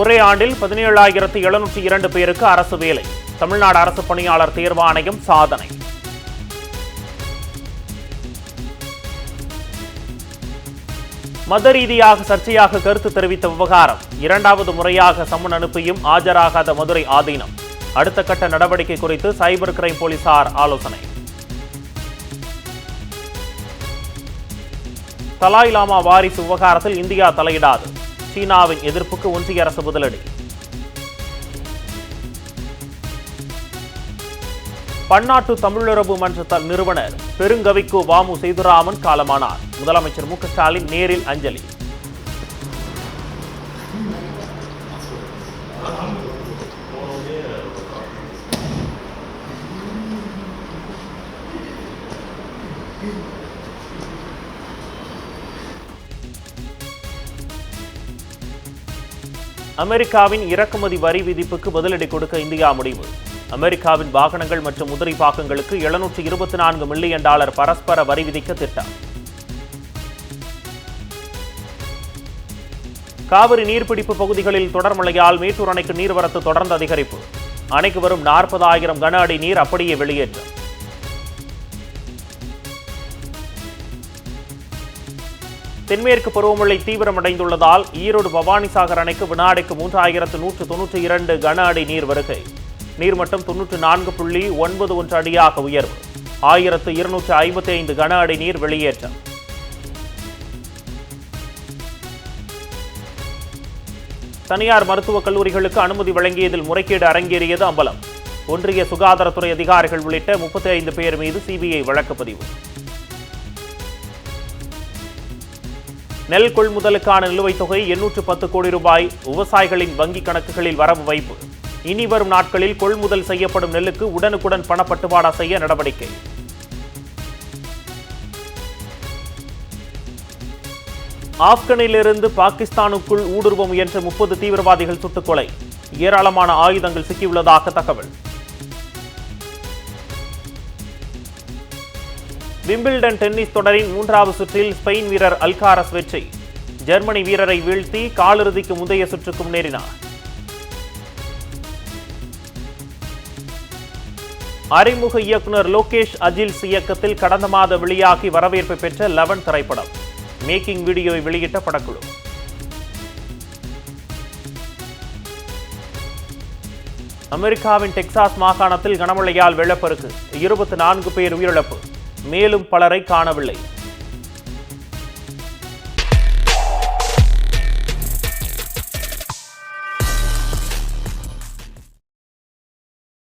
ஒரே ஆண்டில் பதினேழாயிரத்து எழுநூற்றி இரண்டு பேருக்கு அரசு வேலை. தமிழ்நாடு அரசு பணியாளர் தேர்வாணையம் சாதனை. மத ரீதியாக சர்ச்சையாக கருத்து தெரிவித்த விவகாரம். இரண்டாவது முறையாக சம்மன் அனுப்பியும் ஆஜராகாத மதுரை ஆதீனம். அடுத்த கட்ட நடவடிக்கை குறித்து சைபர் கிரைம் போலீசார் ஆலோசனை. தலாய் லாமா வாரிசு விவகாரத்தில் இந்தியா தலையிடாது. சீனாவின் எதிர்ப்புக்கு ஒன்றிய அரசு பதிலடி. பன்னாட்டு தமிழுறவு மன்ற நிறுவனர் பெருங்கவிக்கு வாமு செய்துராமன் காலமானார். முதலமைச்சர் மு ஸ்டாலின் நேரில் அஞ்சலி. அமெரிக்காவின் இறக்குமதி வரி விதிப்புக்கு பதிலடி கொடுக்க இந்தியா முடிவு. அமெரிக்காவின் வாகனங்கள் மற்றும் உதிரி பாகங்களுக்கு எழுநூற்றி இருபத்தி நான்கு மில்லியன் டாலர் பரஸ்பர வரி விதிக்க திட்டம். காவிரி நீர்பிடிப்பு பகுதிகளில் தொடர் மழையால் மேட்டூர் அணைக்கு நீர்வரத்து தொடர்ந்து அதிகரிப்பு. அணைக்கு வரும் நாற்பதாயிரம் கன அடி நீர் அப்படியே வெளியேற்றம். தென்மேற்கு பருவமழை தீவிரமடைந்துள்ளதால் ஈரோடு பவானிசாகர் அணைக்கு வினாடிக்கு மூன்றாயிரத்து நூற்று தொன்னூற்றி இரண்டு கன அடி நீர் வருகை. நீர்மட்டம் தொன்னூற்று நான்கு புள்ளி ஒன்பது ஒன்று அடியாக உயர்வு ஆயிரத்து இருநூற்று ஐம்பத்தி ஐந்து கன அடி நீர் வெளியேற்றம். தனியார் மருத்துவக் கல்லூரிகளுக்கு அனுமதி வழங்கியதில் முறைகேடு அரங்கேறியது அம்பலம். ஒன்றிய சுகாதாரத்துறை அதிகாரிகள் உள்ளிட்ட முப்பத்தி ஐந்து பேர் மீது சிபிஐ வழக்கு பதிவு நெல் கொள்முதலுக்கான நிலுவைத் தொகை எண்ணூற்று பத்து கோடி ரூபாய். விவசாயிகளின் வங்கிக் கணக்குகளில் வரவு வைப்பு. இனி வரும் நாட்களில் கொள்முதல் செய்யப்படும் நெல்லுக்கு உடனுக்குடன் பணப்பட்டுவாடா செய்ய நடவடிக்கை. ஆப்கனிலிருந்து பாகிஸ்தானுக்குள் ஊடுருவ முயன்ற முப்பது தீவிரவாதிகள் சுட்டுக் கொலை. ஏராளமான ஆயுதங்கள் சிக்கியுள்ளதாக தகவல். விம்பிள்டன் டென்னிஸ் தொடரின் மூன்றாவது சுற்றில் ஸ்பெயின் வீரர் அல்காரஸ் வெற்றி. ஜெர்மனி வீரரை வீழ்த்தி காலிறுதிக்கு முந்தைய சுற்றுக்கு முன்னேறினார் அறிமுக இயக்குனர் லோகேஷ் அஜில்ஸ் இயக்கத்தில் கடந்த மாதம் வெளியாகி வரவேற்பை பெற்ற லெவன் திரைப்படம். மேக்கிங் வீடியோவை வெளியிட்ட படக்குழு. அமெரிக்காவின் டெக்சாஸ் மாகாணத்தில் கனமழையால் வெள்ளப்பெருக்கு. இருபத்தி நான்கு பேர் உயிரிழப்பு. மேலும் பலரை காணவில்லை.